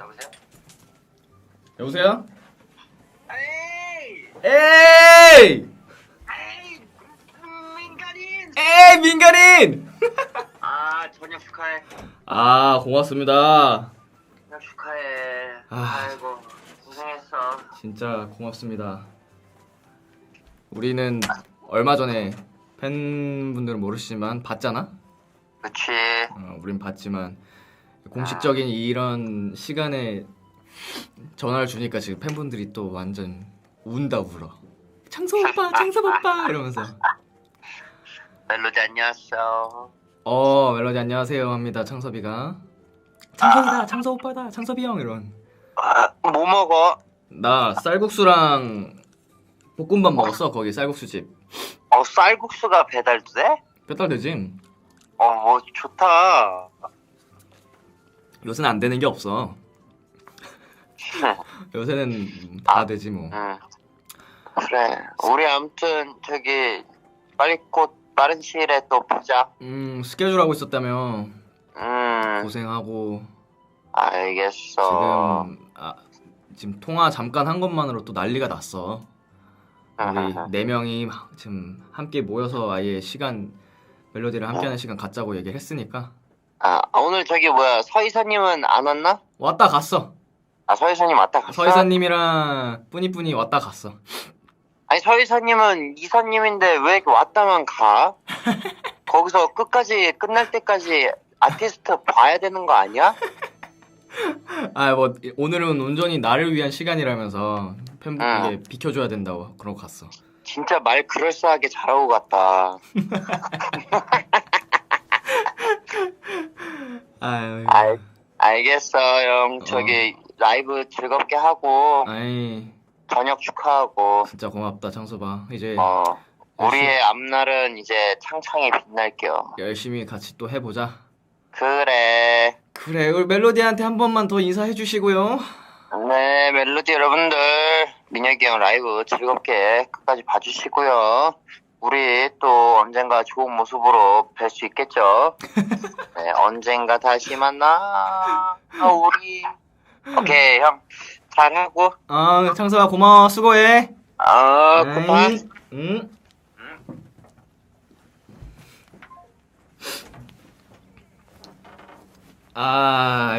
여보세요? 여보세요? 에이! 에이! 에이! 민간인! 에이 민간인! 아, 저녁 축하해. 아 고맙습니다. 저녁 축하해. 아. 아이고, 고생했어. 진짜 고맙습니다. 우리는 얼마 전에 팬분들은 모르시지만 봤잖아. 그치. 어, 우린 봤지만 공식적인 이런 시간에 전화를 주니까 지금 팬분들이 또 완전 운다 울어. 창섭 오빠, 창섭 오빠 이러면서 멜로디 안녕하세요. 어 멜로디 안녕하세요 합니다 창섭이가 창섭이다 창섭 오빠다 창섭이 형 이런 아, 뭐 먹어? 나 쌀국수랑 볶음밥 먹었어 거기 쌀국수집 어, 쌀국수가 배달도 돼? 배달되지 어, 뭐, 좋다. 요새는 안 되는 게 없어 요새는 다 되지 뭐 응. 그래. 우리 아무튼, 저기, 빨리 곧 빠른 시일에 또 보자. 음, 스케줄 하고 있었다며 음, 고생하고 알겠어. 지금 아, 지금 통화 잠깐 한 것만으로 또 난리가 났어. 우리 네 명이 지금 함께 모여서 아예 시간 멜로디를 함께하는 시간 갖자고 얘기를 했으니까 아, 오늘 저기 뭐야, 서 이사님은 안 왔나? 왔다 갔어. 아, 서 이사님 왔다 갔어? 서 이사님이랑 뿌니뿌니 왔다 갔어. 아니, 서 이사님은 이사님인데 왜 이렇게 왔다만 가? 거기서 끝까지, 끝날 때까지 아티스트 봐야 되는 거 아니야? 아 뭐 오늘은 온전히 나를 위한 시간이라면서 팬분에게 응. 비켜줘야 된다고 그러고 갔어. 진짜 말 그럴싸하게 잘하고 갔다. 아유, 알, 알겠어, 형. 저기, 라이브 즐겁게 하고, 아이 저녁 축하하고, 진짜 고맙다 창섭아. 이제 어, 우리의 앞날은 이제 창창히 빛날게요. 열심히 같이 또 해보자. 그래. 그래, 우리 멜로디한테 한 번만 더 인사해 주시고요. 네, 멜로디 여러분들, 민혁이 형 라이브 즐겁게 끝까지 봐주시고요. 우리 또 언젠가 좋은 모습으로 뵐 수 있겠죠? 네, 언젠가 다시 만나, 아, 우리. 오케이, 형. 잘하고, 아, 창섭아 고마워. 수고해. 어, 그만. 응. 아,